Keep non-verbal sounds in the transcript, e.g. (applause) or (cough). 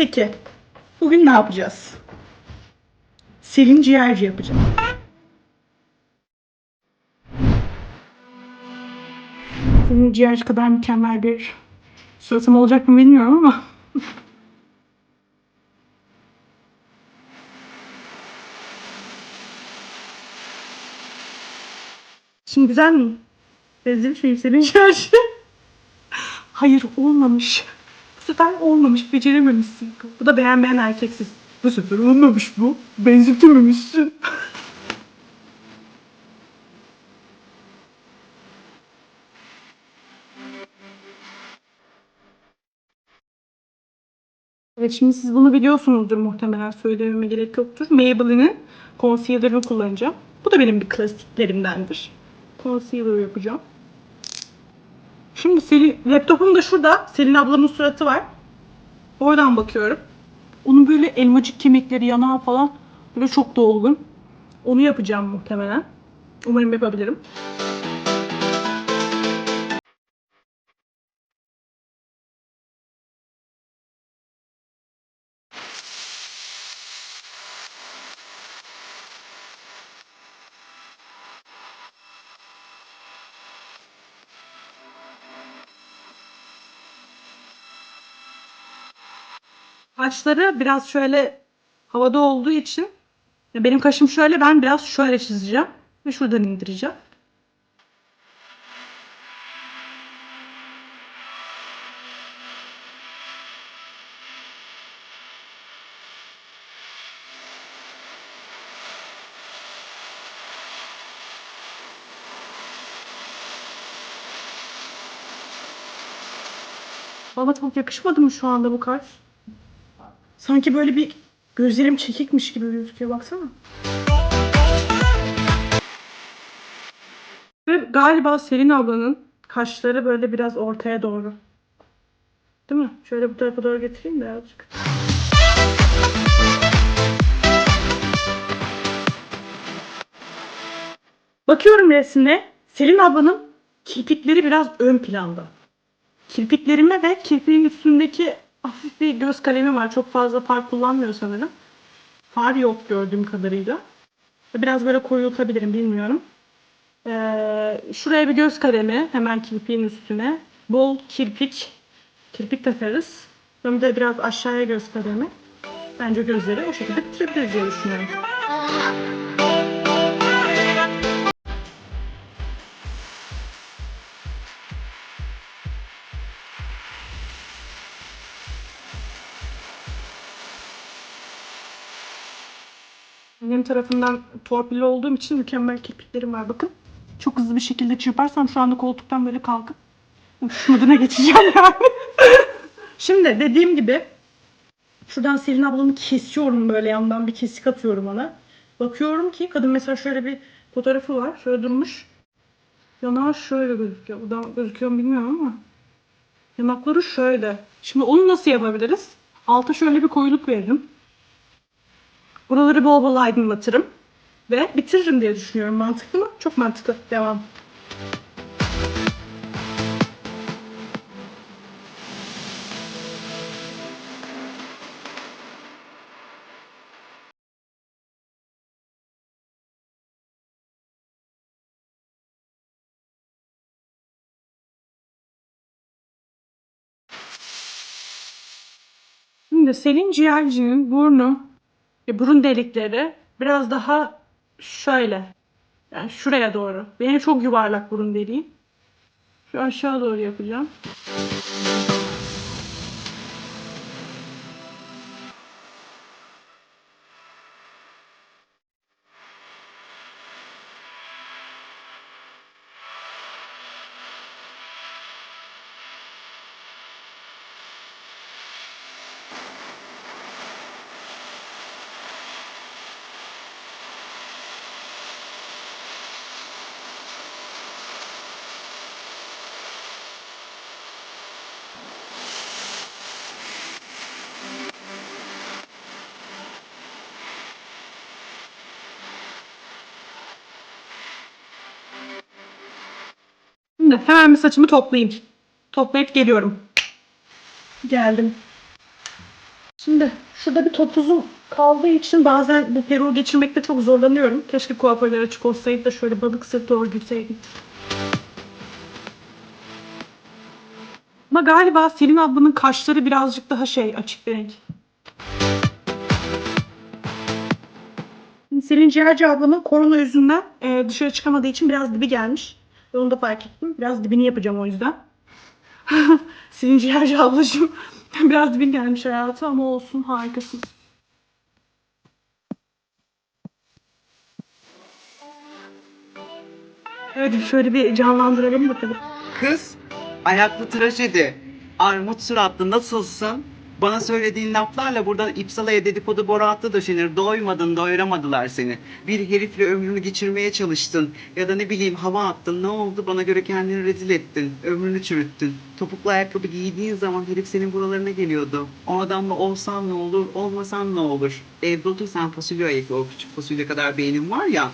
Peki. Bugün ne yapacağız? Selin ciğerci yapacağım. Selin ciğerci kadar mükemmel bir suratım olacak mı bilmiyorum ama. (laughs) Şimdi güzel mi? Benzemiş miyim Selin ciğerci? (laughs) Hayır olmamış. Bu sefer olmamış. Becerememişsin. Bu da beğenmeyen erkeksiz. Bu sefer olmamış bu. Benzetememişsin. Evet şimdi siz bunu biliyorsunuzdur muhtemelen söylememe gerek yoktur. Maybelline'in concealer'ını kullanacağım. Bu da benim bir klasiklerimdendir. Concealer yapacağım. Şimdi Selin, laptopum da şurada. Selin ablamın suratı var. Oradan bakıyorum. Onun böyle elmacık kemikleri, yanağı falan böyle çok dolgun. Onu yapacağım muhtemelen. Umarım yapabilirim. Kaşları biraz şöyle havada olduğu için benim kaşım şöyle ben biraz şöyle çizeceğim ve şuradan indireceğim. Bana çok yakışmadı mı şu anda bu kaş? Sanki böyle bir gözlerim çekikmiş gibi gözüküyor baksana. Ve galiba Selin ablanın kaşları böyle biraz ortaya doğru. Değil mi? Şöyle bu tarafa doğru getireyim de azıcık. Bakıyorum resmine. Selin ablanın kirpikleri biraz ön planda. Kirpiklerime ve kirpiğin üstündeki hafif bir göz kalemi var. Çok fazla far kullanmıyor sanırım. Far yok gördüğüm kadarıyla. Biraz böyle koyultabilirim bilmiyorum. Ee, şuraya bir göz kalemi hemen kirpiğin üstüne. Bol kirpik. Kirpik takarız. Sonra da biraz aşağıya göz kalemi. Bence gözleri o şekilde bitirebiliriz diye düşünüyorum. Annem tarafından torpilli olduğum için mükemmel kirpiklerim var bakın. Çok hızlı bir şekilde çırparsam şu anda koltuktan böyle kalkıp moduna geçeceğim (laughs) yani. Şimdi dediğim gibi şuradan Selin ablamı kesiyorum böyle yandan bir kesik atıyorum ona. Bakıyorum ki kadın mesela şöyle bir fotoğrafı var. Şöyle durmuş. Yanağı şöyle gözüküyor. Bu da gözüküyor mu bilmiyorum ama. Yanakları şöyle. Şimdi onu nasıl yapabiliriz? Alta şöyle bir koyuluk veririm. Buraları bol bol aydınlatırım. Ve bitiririm diye düşünüyorum. Mantıklı mı? Çok mantıklı. Devam. Şimdi Selin ciğercinin burnu burun delikleri biraz daha şöyle. Yani şuraya doğru. Benim çok yuvarlak burun deliğim. Şu aşağı doğru yapacağım. Şimdi hemen bir saçımı toplayayım. Toplayıp geliyorum. Geldim. Şimdi şurada bir topuzum kaldığı için bazen bu peruğu geçirmekte çok zorlanıyorum. Keşke kuaförler açık olsaydı da şöyle balık sırtı örgüseydim. Ama galiba Selin ablanın kaşları birazcık daha şey açık renk. Selin Ciğerci ablamın korona yüzünden e, dışarı çıkamadığı için biraz dibi gelmiş. Ve onu da fark ettim. Biraz dibini yapacağım o yüzden. (laughs) Selin Ciğerci ablacığım (laughs) biraz dibin gelmiş hayatı ama olsun harikasın. Evet şöyle bir canlandıralım bakalım. Kız, ayaklı trajedi. Armut suratlı nasılsın? Bana söylediğin laflarla buradan İpsala'ya dedikodu boru attı döşenir. Doymadın, doyuramadılar seni. Bir herifle ömrünü geçirmeye çalıştın. Ya da ne bileyim hava attın. Ne oldu? Bana göre kendini rezil ettin. Ömrünü çürüttün. Topuklu ayakkabı giydiğin zaman herif senin buralarına geliyordu. O adamla olsan ne olur, olmasan ne olur? Evde otursan fasulye ayıkla. O küçük fasulye kadar beynin var ya.